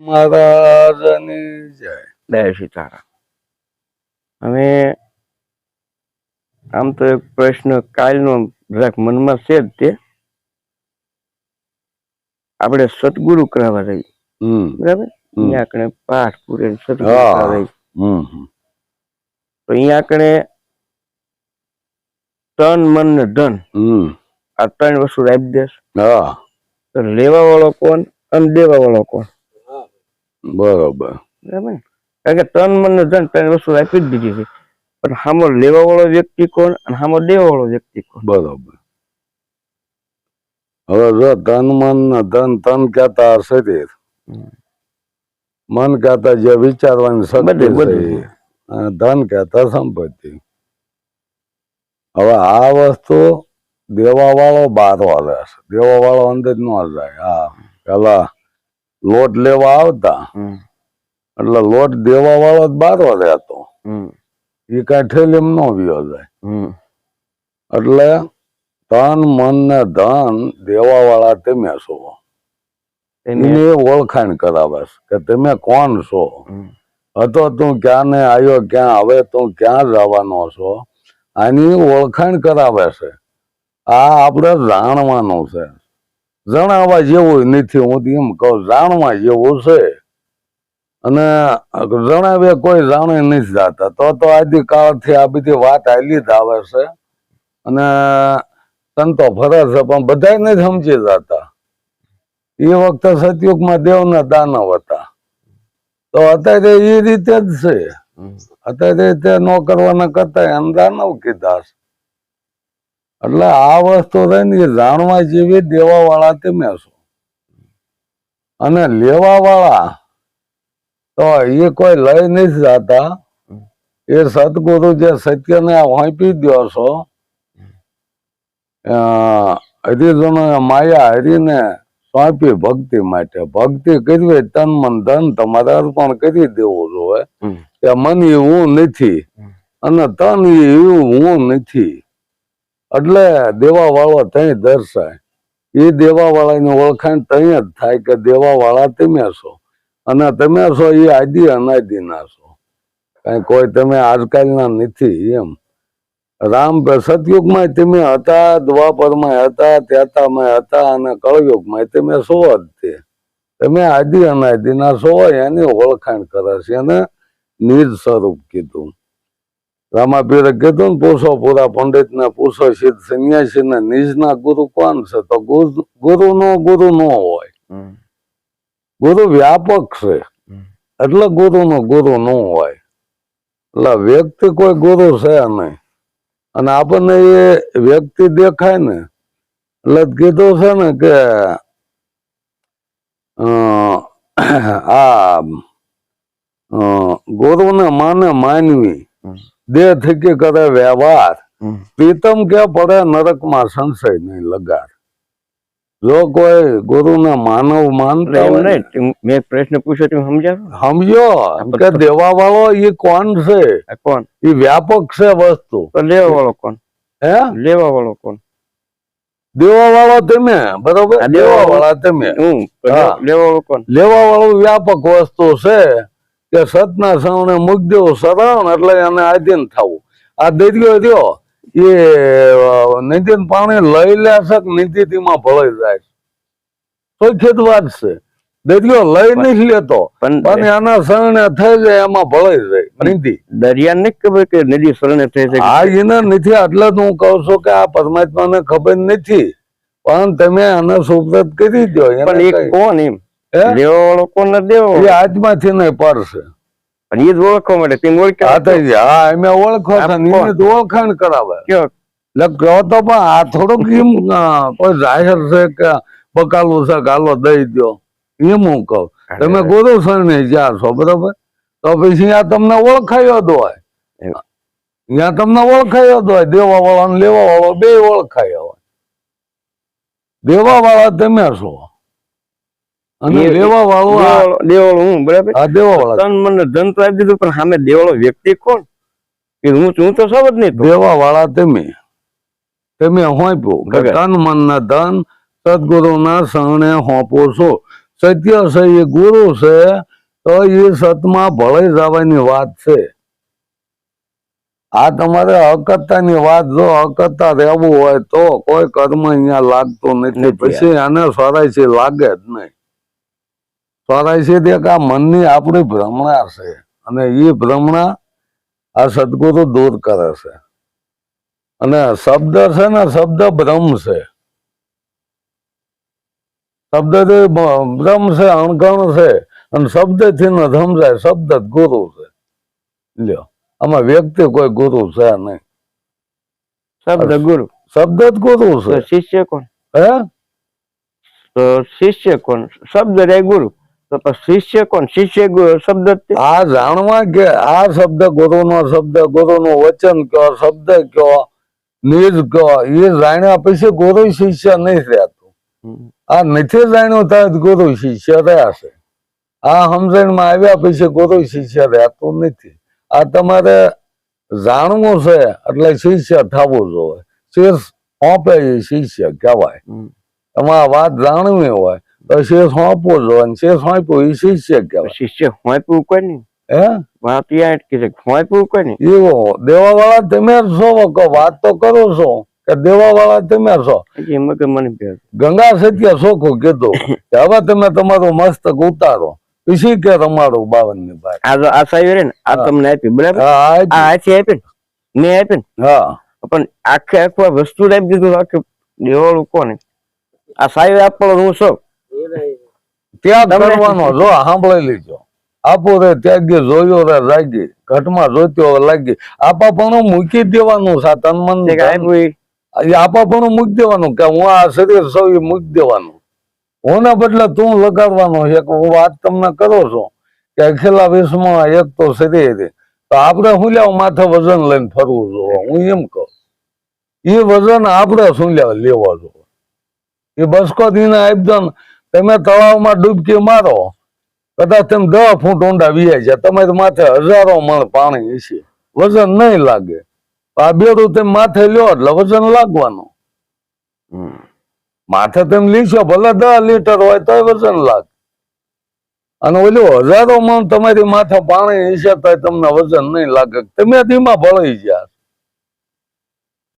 મહારાજની જય. જય સીતારામ. હવે આમ તો એક પ્રશ્ન કાલનો જરાક મનમાં છે જ તે. આપણે સદગુરુ કરાવવા રહી. બરાબર? અહીંયા આપણે પાઠ પૂરે સદગુરુ હમ. તો અહીંયા આપણે તન મન ને ધન. આ ત્રણ વસ્તુ આપી દેશ. હા. તો લેવા વાળો કોણ અને દેવા વાળો કોણ? બરોબર. બરાબર કારણ કે તન મન ને ધન ત્રણ વસ્તુ આપી જ દીધી છે. પણ સામો લેવા વાળો વ્યક્તિ કોણ અને સામો દેવા વાળો વ્યક્તિ કોણ? બરોબર. હવે જો તન મન ધન તન કહેતા શરીર. મન કહેતા જે વિચારવાની શક્તિ ધન કહેતા સંપત્તિ. હવે આ વસ્તુ દેવા વાળો બાર વાળો દેવા વાળો અંદર ન જાય. હા પેલા લોટ લેવા આવતા. એટલે લોટ દેવા વાળો જ બારવા રહેતો એ કાંઈ ઠેલીમ ન વ્યો જાય. એટલે તન મન ને ધન દેવા વાળા તમે છો. એને ઓળખાણ કરાવે છે કે તમે કોણ છો? હતો તું ક્યાં ને આવ્યો ક્યાં હવે તું ક્યાં જવાનો છો? આની ઓળખાણ કરાવે છે. આ આપણે જાણવાનું છે. જણાવવા જેવું નથી. હું એમ કહું જાણવા જેવું છે. અને જણાવે કોઈ જાણે નથી જતા. તો તો આદિ કાળથી આ બધી વાત આલી જ આવે છે. અને સંતો ફરે છે પણ બધા નથી સમજી જતા. એ વખતે સતયુગમાં દેવના દાનવ હતા. તો અત્યારે એ રીતે જ છે. અત્યારે તે ન કરવાના કરતા એમ દાનવ કીધા છે. એટલે આ વસ્તુ રહીને એ જાણવા જેવી દેવા વાળા તમે છો. અને લેવા વાળા તો એ કોઈ લઈ નથી જતા. એ સદગુરુ જે સત્યને વાંપી દો છો હરિજનો માયા હરિને સોંપી ભક્તિ માટે. ભક્તિ કરવી તન મન ધન તમારે અર્પણ કરી દેવું જોઈએ. કે મન એવું હું નથી અને તન એવું હું નથી. એટલે દેવા ત્યાં દર્શાય. એ દેવા વાળાની ઓળખાણ ત્યાં જ થાય કે દેવાવાળા તમે છો. અને તમે છો એ આદિ અનાદિના છો. કઈ કોઈ તમે આજકાલના નથી એમ. રામ સતયુગમાં તમે હતા, દ્વાપરમાં હતા, ત્યાતામાં હતા અને કળયુગમાં તમે છો જ તે. તમે આદિ અનાદિના છો, એની ઓળખાણ કરે છે એને નિજ સ્વરૂપ કીધું. રામાપીરે કીધું ને પૂછો પૂરા પંડિત ને પૂછો સિદ્ધ સન્યાસી ને નિજ ના ગુરુ કોણ છે? તો ગુરુ નો ગુરુ નો હોય. ગુરુ વ્યાપક છે. એટલે ગુરુ નો ગુરુ નો હોય. એટલે વ્યક્તિ કોઈ ગુરુ છે નહીં. અને આપણને એ વ્યક્તિ દેખાય ને એટલે કીધું છે ને કે આ ગુરુ ને માને માનવી. દેહ થકી કરે વ્યવહાર. પ્રીતમ કે પડે નરકમાં સંશય નહીં લગાડ. જો કોઈ ગુરુને માનવ માનતા એમ હોય ને, નહીં તેમ- મેં પ્રશ્ન પૂછ્યો તમે સમજાવો સમજો. કે દેવા વાળો એ કોણ છે? કોણ? એ વ્યાપક છે વસ્તુ. લેવા વાળો કોણ? હે? લેવા વાળો કોણ? દેવા વાળો તમે બરોબર? દેવા વાળા તમે. લેવા વાળું વ્યાપક વસ્તુ છે. કે સતના સવણે મૂકી દેવું એટલે એને આધીન થવું. આ દરિયો રહ્યો એ નીતિન પાણી લઈ લેશે નીતિમાં ભળાઈ જાય ચોખ્ખી વાત છે. દરિયો લઈ નથી લેતો પણ આના શરણે થઈ જાય એમાં ભળાઈ જાય નીતિ દરિયા ને ખબર કે નદી શરણે થઈ જાય? આ એને નથી એટલે હું કહું છું કે આ પરમાત્માને ખબર નથી. પણ તમે આને સુપ્રત કરી દો પણ એ કોણ એમ? લેવા ને દેવો? એ નહીં પડશે. એ જ ઓળખવા માટે તેમ હા તો. એમે ઓળખો? ઓળખાણ કરાવે. એટલે કહો તો પણ આ થોડુંક એમ કોઈ જાહેર છે કે બકાલું છે કે દઈ દો એમ હું કહું. તમે ગુરુ શરણે જ્યાં છો બરોબર? તો પછી આ તમને ઓળખાયો જ હોય. ત્યાં તમને ઓળખાયો જ હોય દેવા વાળા ને લેવા વાળો બે ઓળખાયો હોય. દેવા વાળા તમે છો. અને વાળો દેવાળો હું બરાબર? આ દેવા તન મને ધન તો આપી દીધું પણ સામે દેવાળો વ્યક્તિ કોણ? કે હું હું તો સબ જ નહીં દેવા વાળા તમે. તમે હોંપ્યું કે ભગત. તન મન ના ધન સદગુરુ ના શરણે હોંપો છો. સત્ય છે એ ગુરુ છે તો એ સતમાં ભળાઈ જવાની વાત છે. આ તમારે અકર્તાની વાત જો અકતા રહેવું હોય તો કોઈ કર્મ અહીંયા લાગતું નથી. પછી આને સ્વરાય લાગે જ નહીં. સ્વરાય છે તે આ મનની આપણી ભ્રમણા છે. અને એ ભ્રમણા આ સદગુરુ દૂર કરે છે. અને શબ્દ છે ને શબ્દ ભ્રમ છે. શબ્દ ભ્રમ છે અણગણ છે. અને શબ્દથી ન સમજાય શબ્દ ગુરુ છે. લ્યો આમાં વ્યક્તિ કોઈ ગુરુ છે નહીં. શબ્દ ગુરુ. શબ્દ જ ગુરુ છે. શિષ્ય કોણ? હે? તો શિષ્ય કોણ? શબ્દ રે ગુરુ. તો શિષ્ય કોણ? શિષ્ય શબ્દ આ જાણવા કે આ શબ્દ ગુરુનો શબ્દ ગુરુનું વચન કયો શબ્દ કયો નિજ કયો એ જાણ્યા પછી ગુરુ શિષ્ય નહીં રહેતું. આ નથી જાણ્યું ત્યાં ગુરુ શિષ્ય રહ્યા છે આ સમજણમાં આવ્યા પછી ગુરુ શિષ્ય રહેતું નથી. આ તમારે જાણવું છે એટલે શિષ્ય થવું જોઈએ. શીર્ષ એ શિષ્ય કહેવાય. તમારે વાત જાણવી હોય શીર્ષ સોંપવું જોઈએ અને શીર્ષ એ શિષ્ય કહેવાય શિષ્ય હોંયપવું કોઈ નહીં હે વાત છે હોંયપવું કોઈ નહીં એવો દેવા વાળા તમે છો વાત તો કરો છો કે દેવા વાળા તમે છો હજી કે મને ગંગા સત્ય સોખું કીધું કે હવે તમે તમારું મસ્તક ઉતારો。પછી કે તમારું બાવનની ભાઈ આ આ સાહેબ રે ને આ તમને આપી બરાબર? આ આપી ને મેં આપી ને હા. પણ આખે આખું વસ્તુ આપી દીધું આખું દેવાળું કોને? આ સાહેબ આપવાનો હું છું. ત્યાગ કરવાનો જો સાંભળી લીધો આપો રે ત્યાગી જોયો રે જાગી ઘટમાં જોત્યો લાગી. આપા પણ મૂકી દેવાનું તન મન આપા પણ મૂકી દેવાનું કે હું આ શરીર સૌ મૂકી દેવાનું. હોના બદલે તું લગાડવાનો એક વાત તમને કરો છો કે અખેલા વિશ્વમાં એક તો શરીર તો આપણે શું લેવા? માથે વજન લઈને ફરવું જોવો હું એમ કહું. એ વજન આપણે શું લેવા લેવા જોવો એ બસકો દીને આપી ને તમે તળાવમાં ડૂબકી મારો કદાચ તમે દસ ફૂટ ઊંડા વીઆઈ જાય. તમારી માથે હજારો મણ પાણી છે વજન નહીં લાગે. આ બેડું તમે માથે લ્યો એટલે વજન લાગવાનું. માથે તમે લીશો ભલે દસ લીટર હોય તોય વજન લાગે. અને ઓલું હજારો મણ તમારી માથે પાણી હશે તો તમને વજન નહીં લાગે. તમે ધીમા ભળી ગયા